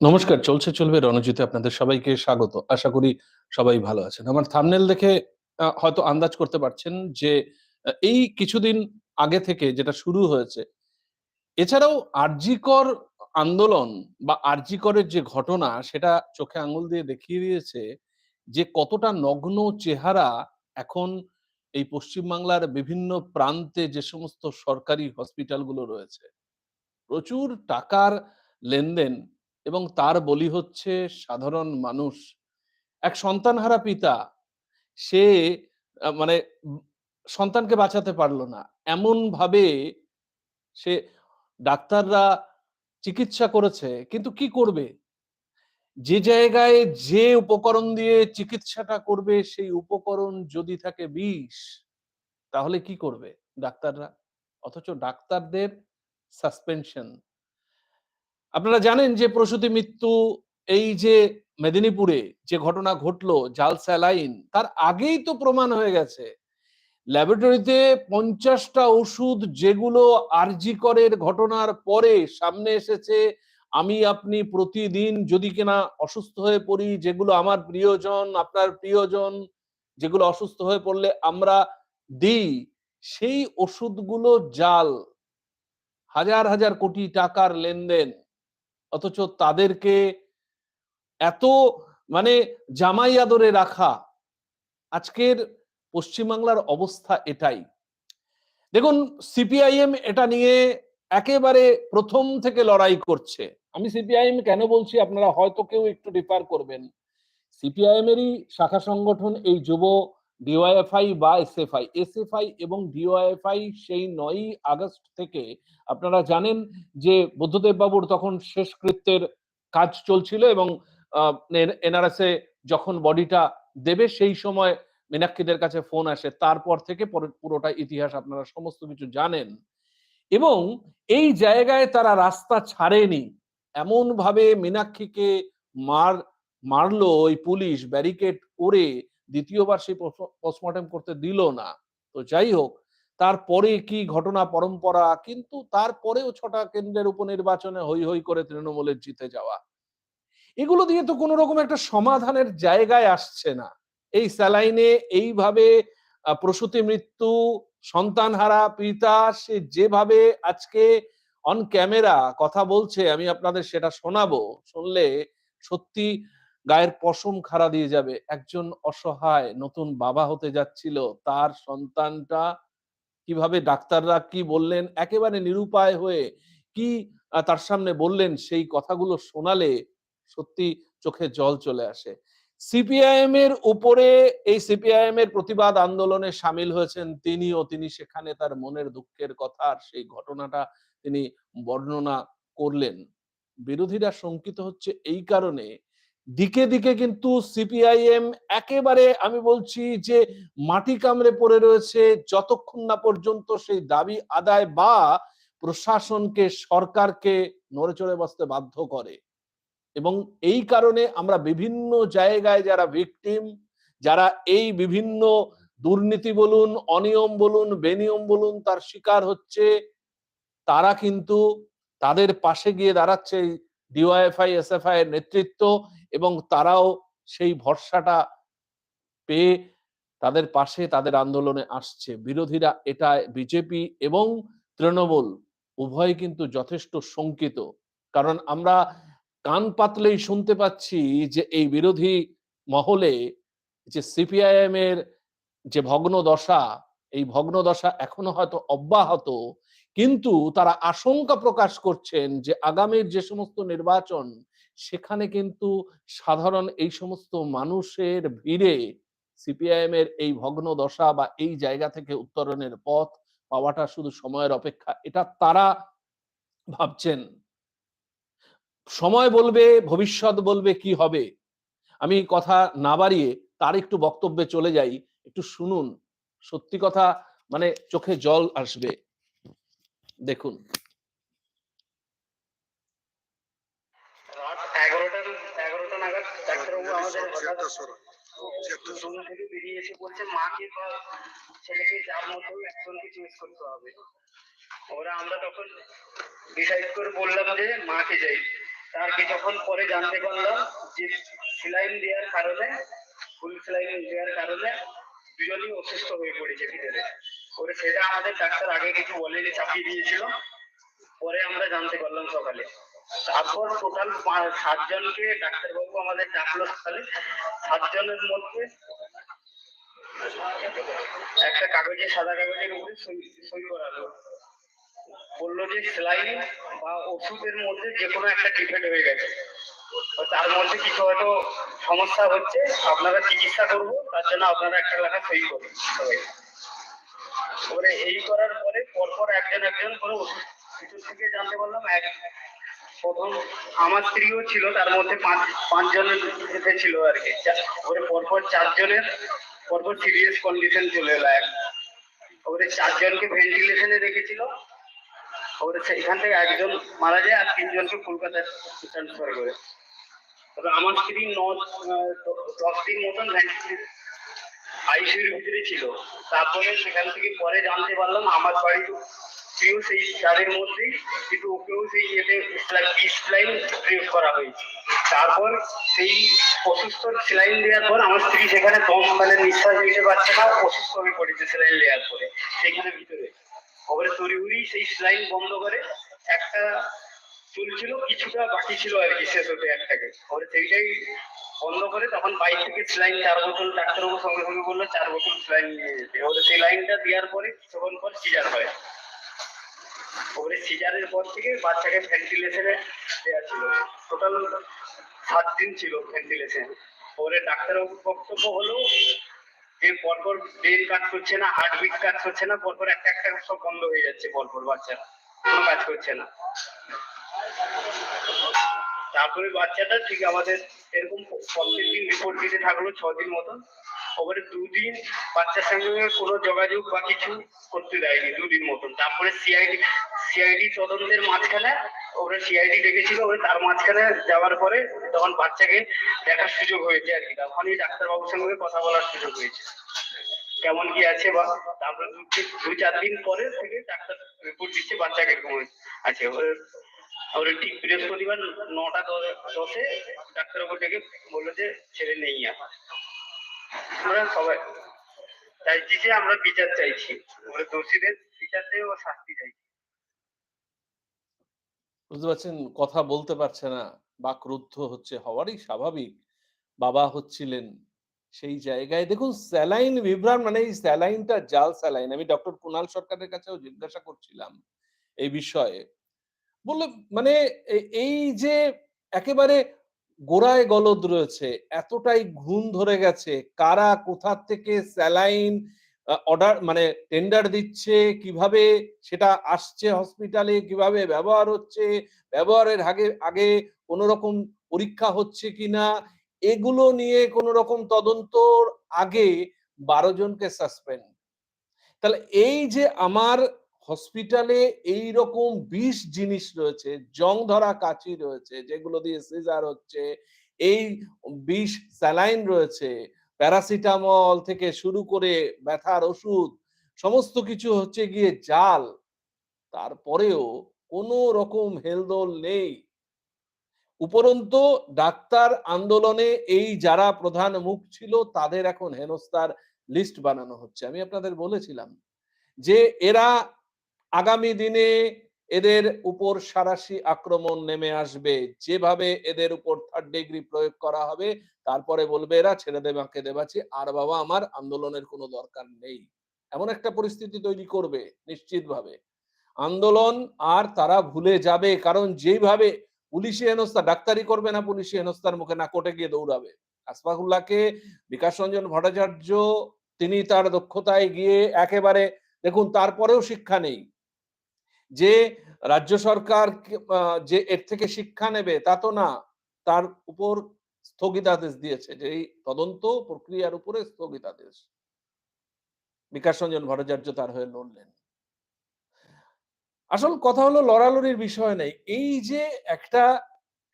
নমস্কার, চলছে, চলবে রণজিতে আপনাদের সবাইকে স্বাগত। আশা করি সবাই ভালো আছেন। আমার থামনেল দেখে হয়তো আন্দাজ করতে পারছেন যে এই কিছুদিন আগে থেকে যেটা শুরু হয়েছে, এছাড়াও আরজিকর আন্দোলন বা আরজিকরের যে ঘটনা, সেটা চোখে আঙুল দিয়ে দেখিয়ে দিয়েছে যে, কতটা নগ্ন চেহারা এখন এই পশ্চিমবাংলার বিভিন্ন প্রান্তে যে সমস্ত সরকারি হসপিটালগুলো রয়েছে। প্রচুর টাকার লেনদেন এবং তার বলি হচ্ছে সাধারণ মানুষ। এক সন্তানহারা পিতা, সে মানে সন্তানকে বাঁচাতে পারল না। এমন ভাবে সে ডাক্তাররা চিকিৎসা করেছে, কিন্তু কি করবে? যে জায়গায় যে উপকরণ দিয়ে চিকিৎসাটা করবে, সেই উপকরণ যদি থাকে বিষ, তাহলে কি করবে ডাক্তাররা? অথচ ডাক্তারদের সাসপেনশন। আপনারা জানেন যে প্রসূতি মৃত্যু এই যে মেদিনীপুরে যে ঘটনা ঘটলো, জাল স্যালাইন, তার আগেই তো প্রমাণ হয়ে গেছে। ল্যাবরেটরিতে পঞ্চাশটা ওষুধ যেগুলো আরজি করের ঘটনার পরে সামনে এসেছে, আমি, আপনি প্রতিদিন যদি কিনা অসুস্থ হয়ে পড়ি, যেগুলো আমার প্রিয়জন, আপনার প্রিয়জন, যেগুলো অসুস্থ হয়ে পড়লে আমরা দিই, সেই ওষুধগুলো জাল হাজার হাজার কোটি টাকার লেনদেন, অথচ তাদেরকে এত মানে জামাই আদরে রাখা, আজকের পশ্চিমবাংলার অবস্থা এটাই। দেখুন, সিপিআইএম এটা নিয়ে একেবারে প্রথম থেকে লড়াই করছে। আমি সিপিআইএম কেন বলছি আপনারা হয়তো কেউ একটু ডিফার করবেন। সিপিআইএম এরই শাখা সংগঠন এই যুব ডিওয়াইএফআই বা এসএফআই এসএফআই এবং ডিওয়াইএফআই সেই নয়ই আগস্ট থেকে আপনারা জানেন যে বুদ্ধদেব বাবুর তখন শেষকৃত্যের কাজ চলছিল এবং এনআরএসএ যখন বডিটা দেবে সেই সময় মীনাক্ষীদের কাছে ফোন আসে। তারপর থেকে পরে, পুরোটা ইতিহাস আপনারা সমস্ত কিছু জানেন। এবং এই জায়গায় তারা রাস্তা ছাড়েনি। এমন ভাবে মীনাক্ষীকে মার, মারলো ওই পুলিশ ব্যারিকেড করে দ্বিতীয়বার সেই পোস্টমর্টম করতে দিল না। তো যাই হোক, তারপরে কি ঘটনা পরম্পরা? কিন্তু তারপরেও ছটা কেন্দ্রের উপনির্বাচনে হই হই করে তৃণমূলের জিতে যাওয়া। এগুলো দিয়ে তো কোনো রকম একটা সমাধানের জায়গায় আসছে না। এই স্যালাইনে এইভাবে প্রসূতি মৃত্যু, সন্তানহারা, পিতা, সে যেভাবে আজকে অন ক্যামেরা কথা বলছে, আমি আপনাদের সেটা শোনাবো। শুনলে সত্যি গায়ের পশম খাড়া দিয়ে যাবে। একজন অসহায় নতুন বাবা হতে যাচ্ছিল। তার সন্তানটা কীভাবে ডাক্তাররা কি বললেন? একেবারে নিরুপায় হয়ে কি তার সামনে বললেন সেই কথাগুলো শোনালে সত্যি চোখে জল চলে আসে। সিপিআইএম এর উপরে এই সিপিআইএম এর প্রতিবাদ আন্দোলনে সামিল হয়েছেন তিনিও। তিনি সেখানে তার মনের দুঃখের কথা আর সেই ঘটনাটা তিনি বর্ণনা করলেন। বিরোধীরা শঙ্কিত হচ্ছে এই কারণে দিকে দিকে কিন্তু সিপিআইএম একেবারে, আমি বলছি যে মাটি কামড়ে পড়ে রয়েছে, যতক্ষণ না পর্যন্ত সেই দাবি আদায় বা প্রশাসনকে, সরকারকে নড়ে চড়ে বসতে বাধ্য করে। এবং এই কারণে আমরা বিভিন্ন জায়গায় যারা ভিকটিম যারা এই বিভিন্ন দুর্নীতি বলুন, অনিয়ম বলুন, বেনিয়ম বলুন, তার শিকার হচ্ছে, তারা কিন্তু তাদের পাশে গিয়ে দাঁড়াচ্ছে ডিওয়াইএফআই এসএফআই এর নেতৃত্ব এবং তারাও সেই ভরসাটা পেয়ে তাদের পাশে তাদের আন্দোলনে আসছে। বিরোধীরা এটা বিজেপি এবং তৃণমূল, উভয় কিন্তু যথেষ্ট শঙ্কিত। কারণ আমরা কান পাতলেই শুনতে পাচ্ছি যে এই বিরোধী মহলে যে সিপিআইএম এর যে ভগ্ন দশা এই ভগ্ন দশা এখনও হয়তো অব্যাহত কিন্তু তারা আশঙ্কা প্রকাশ করছেন যে আগামীর যে সমস্ত নির্বাচন, সেখানে কিন্তু সাধারণ এই সমস্ত মানুষের ভিড়ে সিপিআইএম এর এই ভগ্ন দশা বা এই জায়গা থেকে উত্তরণের পথ পাওয়াটা শুধু সময়ের অপেক্ষা, এটা তারা ভাবছেন। সময় বলবে, ভবিষ্যৎ বলবে কি হবে? আমি কথা না বাড়িয়ে তার একটু বক্তব্যে চলে যাই, একটু শুনুন। সত্যি কথা মানে চোখে জল আসবে। দেখুন। রাত এগারোটা এগারোটা নাগাদ ডাক্তারবাবু আমাদের হঠাৎ চেকটা রুম থেকে বেরিয়ে এসে বলছে মাকে বা ছেলেকে যার মতো একজনকে চেঞ্জ করতে হবে। ওরা আমরা তখন ডিসাইড করে বললাম যে মাকে যাই। তার কিছুক্ষণ পরে জানতে পারলাম যে সেলাইন দেওয়ার কারণে ফুল সেলাইন দেওয়ার কারণে দুজনই অসুস্থ হয়ে পড়েছে ভিতরে। ওরে সেটা আমাদের ডাক্তার আগে কিছু বলেনি চাপিয়ে দিয়েছিল, পরে আমরা জানতে পারলাম সকালে। তারপর টোটাল সাতজনকে ডাক্তারবাবু আমাদের ডাকলো সকালে। সাতজনের মধ্যে একটা কাগজে, সাদা কাগজের উপরে সই সই করালো। বলল যে সেলাইন বা ওষুধের মধ্যে যে কোনো একটা ডিফেক্ট হয়ে গেছে। তার মধ্যে কিছু হয়তো সমস্যা হচ্ছে, আপনারা চিকিৎসা করব, তার জন্য আপনারা একটা লেখা সই করুন এবারে এই করার পরে পরপর একজন একজন করে ওষুধ ভিতর থেকে জানতে পারলাম, এক প্রথম আমার স্ত্রীও ছিল, তার মধ্যে পাঁচ পাঁচজনের এতে ছিল আর কি। ওরে পরপর চারজনের পরপর সিরিয়াস কন্ডিশন চলে এলো এক। ওরে চারজনকে ভেন্টিলেশনে রেখেছিল। ওরে সেখান থেকে একজন মারা যায় আর তিনজনকে কলকাতায় ট্রান্সফার করে। তবে আমার স্ত্রী ন দশ দিন মতন আইসিউর ভিতরে ছিল। তারপরে সেখান থেকে পরে জানতে পারলাম আমার বাড়ির স্ত্রীও সেই তাদের মধ্যেই, কিন্তু ওকেও সেই ইয়েতে স্লাইন প্রয়োগ করা হয়েছে। তারপর সেই অসুস্থ সেলাইন দেওয়ার পর আমার স্ত্রী সেখানে দম মানে নিঃশ্বাস নিতে পারছে না অসুস্থ হয়ে পড়েছে সেলাইন দেওয়ার পরে। সেখানে ভিতরে। খবরে তড়িঘড়ি সেই সেলাইন বন্ধ করে একটা চলছিল কিছুটা বাকি ছিল আর কি শেষ হতে একটাকে। পরে সেইটাই বন্ধ করে তখন বাইক থেকে সেলাইন চার বোতল ডাক্তারবাবু সঙ্গে সঙ্গে বলল, চার বোতল সেলাইন নিয়ে যেতে ওদের সেই লাইনটা দেওয়ার পরে কিছুক্ষণ পর সিজার হয়। ওরে সিজারের পর থেকে বাচ্চাকে ভেন্টিলেশনে দেওয়া ছিল। টোটাল সাত দিন ছিল ভেন্টিলেশন। ওরে ডাক্তারবাবুর বক্তব্য হলো যে, পরপর ব্রেন কাজ করছে না হার্টবিট কাজ করছে না, পরপর একটা একটা সব বন্ধ হয়ে যাচ্ছে, পরপর বাচ্চার। কোনো কাজ করছে না। তারপরে বাচ্চাটা ঠিক আমাদের এরকম প্রত্যেক দিন রিপোর্ট দিতে থাকল ছ দিন মতন। ওপরে দুদিন বাচ্চার সঙ্গে কোনো যোগাযোগ বা কিছু করতে দেয়নি, দুদিন মতন। তারপরে সিআইডি সিআইডি তদন্তের মাঝখানে ওরা সিআইডি ডেকেছিল ওরা তার মাঝখানে যাওয়ার পরে তখন বাচ্চাকে দেখার সুযোগ হয়েছে আর কি। তখনই ডাক্তারবাবুর সঙ্গে কথা বলার সুযোগ হয়েছে। কেমন কি আছে বা তারপরে দুই চার দিন পরে থেকে ডাক্তার রিপোর্ট দিচ্ছে বাচ্চা কীরকম আছে ওর ঠিক বৃহস্পতিবার নটা দশে ডাক্তারবাবু ডেকে বলল যে ছেলে নেই আর আমরা সবাই চাইছি যে আমরা বিচার চাইছি। আমরা দোষীদের বিচার চাই ও শাস্তি চাইছি। বুঝতে পারছেন? কথা বলতে পারছে না। বা ক্রুদ্ধ হচ্ছে হওয়ারই স্বাভাবিক। বাবা হচ্ছিলেন সেই জায়গায়। দেখুন, স্যালাইন বিভ্রাট মানে এই স্যালাইনটা জাল স্যালাইন। আমি ডক্টর কুণাল সরকারের কাছেও জিজ্ঞাসা করছিলাম এই বিষয়ে। বলল মানে এই যে একেবারে গোড়ায় গলদ রয়েছে, এতটাই ঘুম ধরে গেছে, কারা কোথা থেকে স্যালাইন অর্ডার মানে টেন্ডার দিচ্ছে, কীভাবে সেটা আসছে হসপিটালে, কীভাবে ব্যবহার হচ্ছে, ব্যবহারের আগে আগে কোন রকম পরীক্ষা হচ্ছে কিনা? এগুলো নিয়ে কোন রকম তদন্তর আগে বারো জনকে সাসপেন্ড। তাহলে এই যে আমার হসপিটালে এই রকম বিষ জিনিস রয়েছে, জং ধরা কাচি রয়েছে, যেগুলো দিয়ে সিজার হচ্ছে, এই বিষ স্যালাইন রয়েছে প্যারাসিটামল থেকে শুরু করে ব্যথার ওষুধ, সমস্ত কিছু হচ্ছে গিয়ে জাল। তারপরেও কোনো রকম হেলদোল নেই। উপরন্তু ডাক্তার আন্দোলনে এই যারা প্রধান মুখ ছিল, তাদের এখন হেনস্তার লিস্ট বানানো হচ্ছে। আমি আপনাদের বলেছিলাম যে এরা আগামী দিনে এদের উপর সারাশি আক্রমণ নেমে আসবে। যেভাবে এদের উপর থার্ড ডিগ্রি প্রয়োগ করা হবে, তারপরে বলবে এরা ছেড়ে দেবে আঁকে দেবাছি আর বাবা, আমার আন্দোলনের কোনো দরকার নেই। এমন একটা পরিস্থিতি তৈরি করবে, নিশ্চিতভাবে। আন্দোলন আর তারা ভুলে যাবে, কারণ যেভাবে পুলিশি হেনস্থা, ডাক্তারি করবে না পুলিশি হেনস্থার মুখে, না কোর্টে গিয়ে দৌড়াবে। আসফাকুল্লাহকে বিকাশ রঞ্জন ভট্টাচার্য, তিনি তার দক্ষতায় গিয়ে একেবারে, দেখুন, তারপরেও শিক্ষা নেই। যে রাজ্য সরকার যে এর থেকে শিক্ষা নেবে তা তো না, তার উপর স্থগিতাদেশ দিয়েছে যে এই তদন্ত প্রক্রিয়ার উপরে স্থগিতাদেশ। বিকাশ রঞ্জন ভট্টাচার্য তার হয়ে লড়লেন। আসল কথা হলো লড়ালড়ির বিষয় নেই। এই যে একটা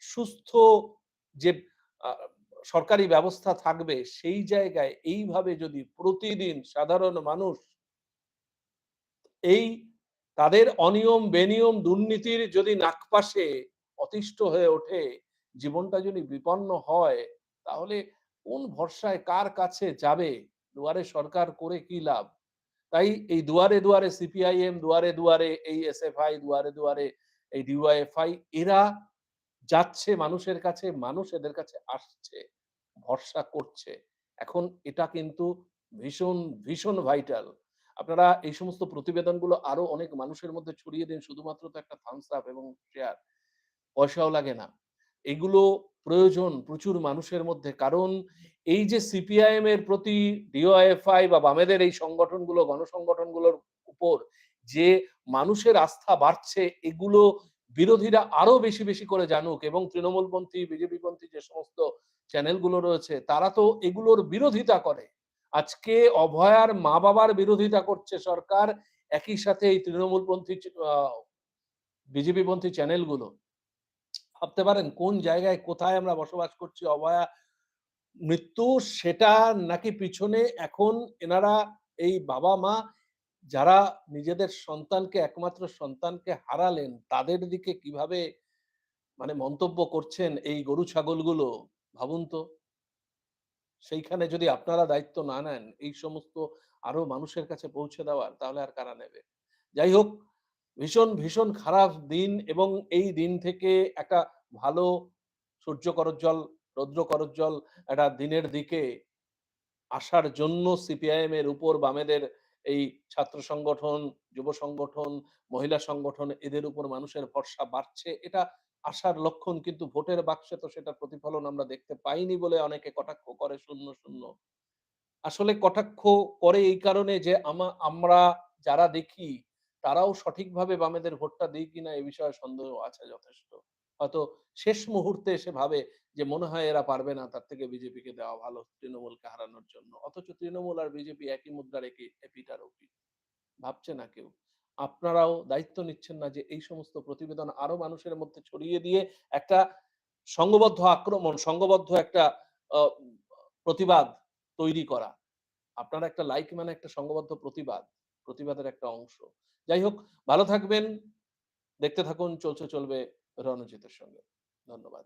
সুস্থ যে সরকারি ব্যবস্থা থাকবে সেই জায়গায় এইভাবে যদি প্রতিদিন সাধারণ মানুষ এই তাদের অনিয়ম, বেনিয়ম, দুর্নীতির যদি নাকপাশে অতিষ্ঠ হয়ে ওঠে, জীবনটা যদি বিপন্ন হয়, তাহলে কোন ভরসায় কার কাছে যাবে? দুয়ারে সরকার করে কি লাভ? তাই এই দুয়ারে দুয়ারে সিপিআইএম, দুয়ারে দুয়ারে এই এসএফআই, দুয়ারে দুয়ারে এই ডিওয়াইএফআই, এরা যাচ্ছে মানুষের কাছে, মানুষ এদের কাছে আসছে, ভরসা করছে। এখন এটা কিন্তু ভীষণ ভীষণ ভাইটাল আপনারা এই সমস্ত প্রতিবেদনগুলো আরও অনেক মানুষের মধ্যে ছড়িয়ে দিন, শুধুমাত্র তো একটা থামস আপ এবং শেয়ার পয়সাও লাগে না। এগুলো প্রয়োজন প্রচুর মানুষের মধ্যে, কারণ এই যে সিপিআইএম এর প্রতি ডিওএফআই বা বামেদের এই সংগঠনগুলো, গণসংগঠনগুলোর উপর যে মানুষের আস্থা বাড়ছে, এগুলো বিরোধীরা আরও বেশি বেশি করে জানুক এবং তৃণমূলপন্থী বিজেপি পন্থী যে সমস্ত চ্যানেলগুলো রয়েছে, তারা তো এগুলোর বিরোধিতা করে। আজকে অভয়ার মা বাবার বিরোধিতা করছে সরকার, একই সাথে এই তৃণমূলপন্থী বিজেপি পন্থী চ্যানেলগুলো। ভাবতে পারেন কোন জায়গায় কোথায় আমরা বসবাস করছি, অভয়া মৃত্যু সেটা নাকি পিছনে এখন এনারা এই বাবা মা যারা নিজেদের সন্তানকে, একমাত্র সন্তানকে হারালেন, তাদের দিকে কীভাবে মানে মন্তব্য করছেন এই গরু ছাগলগুলো ভাবুন তো। সেইখানে যদি আপনারা দায়িত্ব না নেন, এই সমস্ত আরও মানুষের কাছে পৌঁছে দেওয়ার, তাহলে আর কারা নেবে? যাই হোক, ভীষণ ভীষণ খারাপ দিন এবং এই দিন থেকে একটা ভালো সূর্য করজ্জ্বল রৌদ্র করজ্জ্বল একটা দিনের দিকে আসার জন্য সিপিআইএম এর উপর বামেদের এই ছাত্র সংগঠন, যুব সংগঠন, মহিলা সংগঠন, এদের উপর মানুষের ভরসা বাড়ছে। এটা আশার লক্ষণ কিন্তু ভোটের বাক্সে তো সেটা প্রতিফলন আমরা দেখতে পাইনি বলে অনেকে কটাক্ষ করে শূন্য শূন্য। আসলে কটাক্ষ করে এই কারণে যে আমরা যারা দেখি, তারাও সঠিকভাবে বামেদের ভোটটা দিই কিনা এ বিষয়ে সন্দেহ আছে যথেষ্ট। হয়তো শেষ মুহূর্তে এসে ভাবে যে মনে হয় এরা পারবে না, তার থেকে বিজেপিকে দেওয়া ভালো তৃণমূলকে হারানোর জন্য। অথচ তৃণমূল আর বিজেপি একই মুদ্রার একই এপিটার ভাবছে না কেউ। আপনারাও দায়িত্ব নিচ্ছেন না যে এই সমস্ত প্রতিবেদন আরও মানুষের মধ্যে ছড়িয়ে দিয়ে একটা সংঘবদ্ধ আক্রমণ, সংঘবদ্ধ একটা প্রতিবাদ তৈরি করা। আপনার একটা লাইক মানে একটা সংঘবদ্ধ প্রতিবাদ, প্রতিবাদের একটা অংশ। যাই হোক, ভালো থাকবেন, দেখতে থাকুন, চলছে চলবে রণজিতের সঙ্গে। ধন্যবাদ।